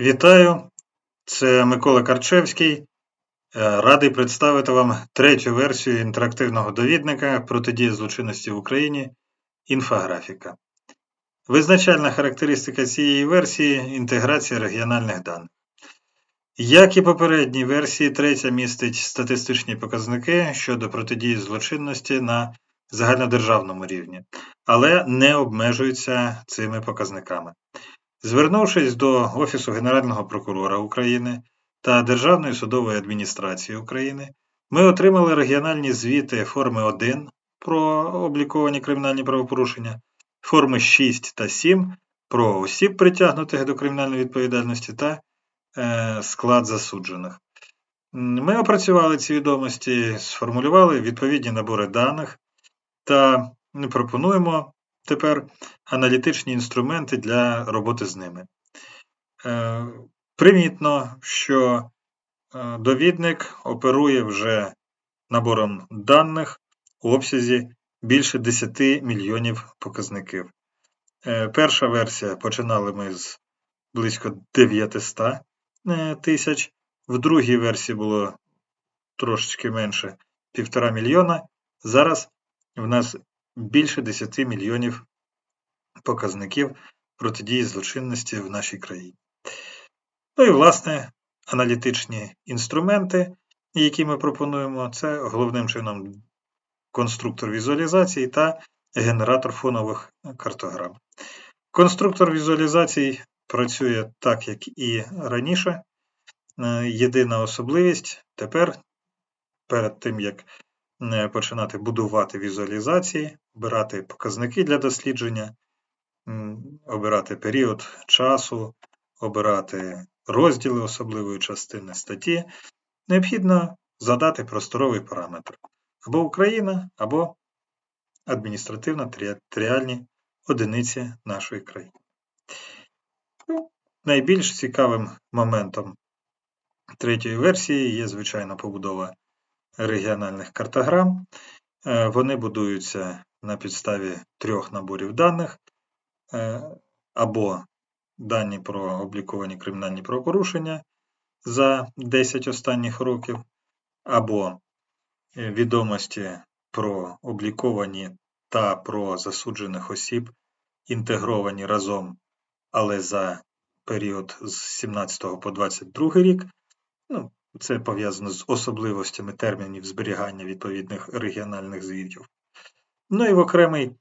Вітаю, це Микола Карчевський. Е, Радий представити вам третю версію інтерактивного довідника протидії злочинності в Україні інфографіка. Визначальна характеристика цієї версії інтеграція регіональних даних. Як і попередній версії, третя містить статистичні показники щодо протидії злочинності на загальнодержавному рівні, але не обмежується цими показниками. Звернувшись до Офісу Генерального прокурора України та Державної судової адміністрації України, ми отримали регіональні звіти форми 1 про обліковані кримінальні правопорушення, форми 6 та 7 про осіб, притягнутих до кримінальної відповідальності та е, склад засуджених. Ми опрацювали ці відомості, сформулювали відповідні набори даних та пропонуємо тепер аналітичні інструменти для роботи з ними. Е, примітно, що е, довідник оперує вже набором даних у обсязі більше 10 мільйонів показників. Е, перша версія починали ми з близько 900 тисяч, в другій версії було трошечки менше 1,5 мільйона. Зараз в нас більше 10 мільйонів показників протидії злочинності в нашій країні. Ну і, власне, аналітичні інструменти, які ми пропонуємо, це головним чином конструктор візуалізації та генератор фонових картограм. Конструктор візуалізацій працює так, як і раніше. Е, єдина особливість тепер, перед тим, як починати будувати візуалізації, обирати показники для дослідження, обирати період часу, обирати розділи особливої частини статті, необхідно задати просторовий параметр або Україна, або адміністративно-територіальні одиниці нашої країни. Ну, Найбільш цікавим моментом третьої версії є, звичайно, побудова регіональних картограм. Е, вони будуються на підставі трьох наборів даних, Е, або дані про обліковані кримінальні правопорушення за 10 останніх років, або е, відомості про обліковані та про засуджених осіб, інтегровані разом, але за період з 17 по 22 рік. Ну, Це пов'язано з особливостями термінів зберігання відповідних регіональних звітів. Ну і в окремий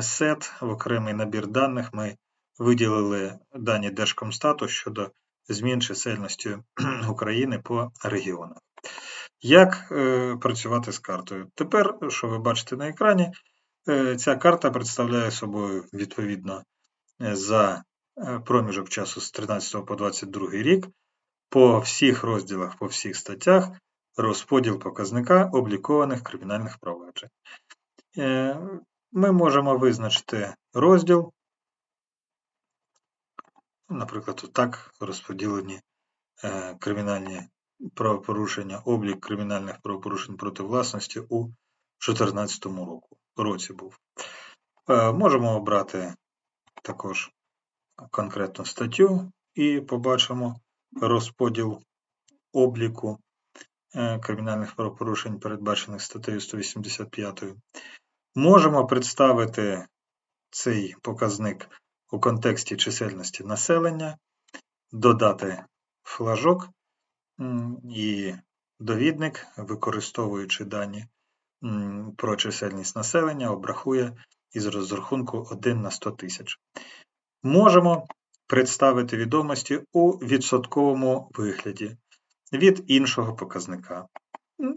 сет, в окремий набір даних ми виділили дані Держкомстату щодо змін чисельності України по регіонах. Як е, працювати з картою? Тепер, що ви бачите на екрані, е, ця карта представляє собою відповідно е, за проміжок часу з 13 по 22 рік по всіх розділах, по всіх статтях розподіл показника облікованих кримінальних проваджень ми можемо визначити розділ. Наприклад, так розподілені е, кримінальні правопорушення, облік кримінальних правопорушень проти власності у 2014 році був. Е, можемо обрати також конкретну статтю і побачимо розподіл обліку е, кримінальних правопорушень, передбачених статтею 185. Можемо представити цей показник у контексті чисельності населення, додати флажок і довідник, використовуючи дані про чисельність населення, обрахує із розрахунку 1 на 100 тисяч. Можемо представити відомості у відсотковому вигляді від іншого показника.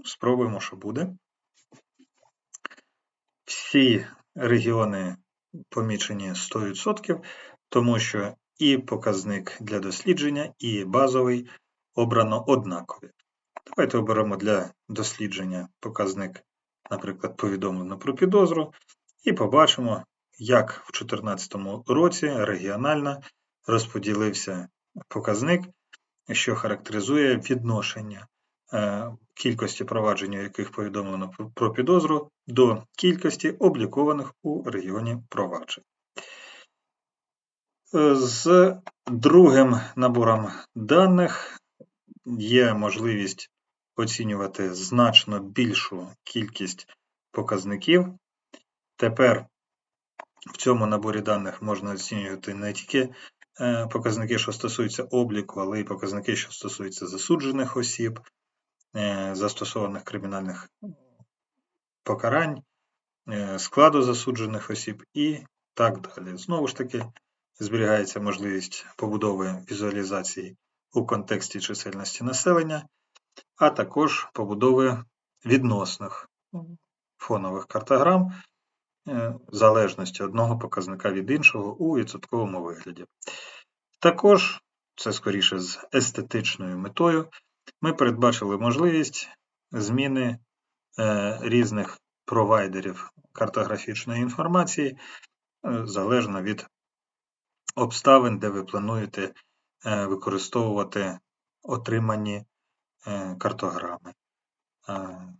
Спробуємо, що буде. Всі регіони помічені 100%, тому що і показник для дослідження, і базовий обрано однакові. Давайте оберемо для дослідження показник, наприклад, повідомлено про підозру, і побачимо, як в 2014 році регіонально розподілився показник, що характеризує відношення Е, кількості проваджень, у яких повідомлено про підозру, до кількості облікованих у регіоні проваджень. Е, З другим набором даних є можливість оцінювати значно більшу кількість показників. Тепер в цьому наборі даних можна оцінювати не тільки показники, що стосуються обліку, але й показники, що стосуються засуджених осіб, е, застосованих кримінальних покарань, е, складу засуджених осіб і так далі. Знову ж таки, зберігається можливість побудови візуалізації у контексті чисельності населення, а також побудови відносних фонових картограм е, залежності одного показника від іншого у відсотковому вигляді. Також, це скоріше з естетичною метою, ми передбачили можливість зміни е, різних провайдерів картографічної інформації е, залежно від обставин, де ви плануєте е, використовувати отримані е, картограми. Е,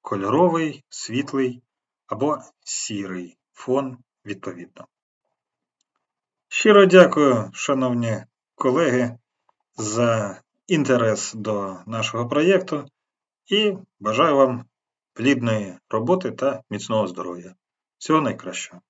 Кольоровий, світлий або сірий фон відповідно. Щиро дякую, шановні колеги, за інтерес до нашого проєкту і бажаю вам плідної роботи та міцного здоров'я. Всього найкращого!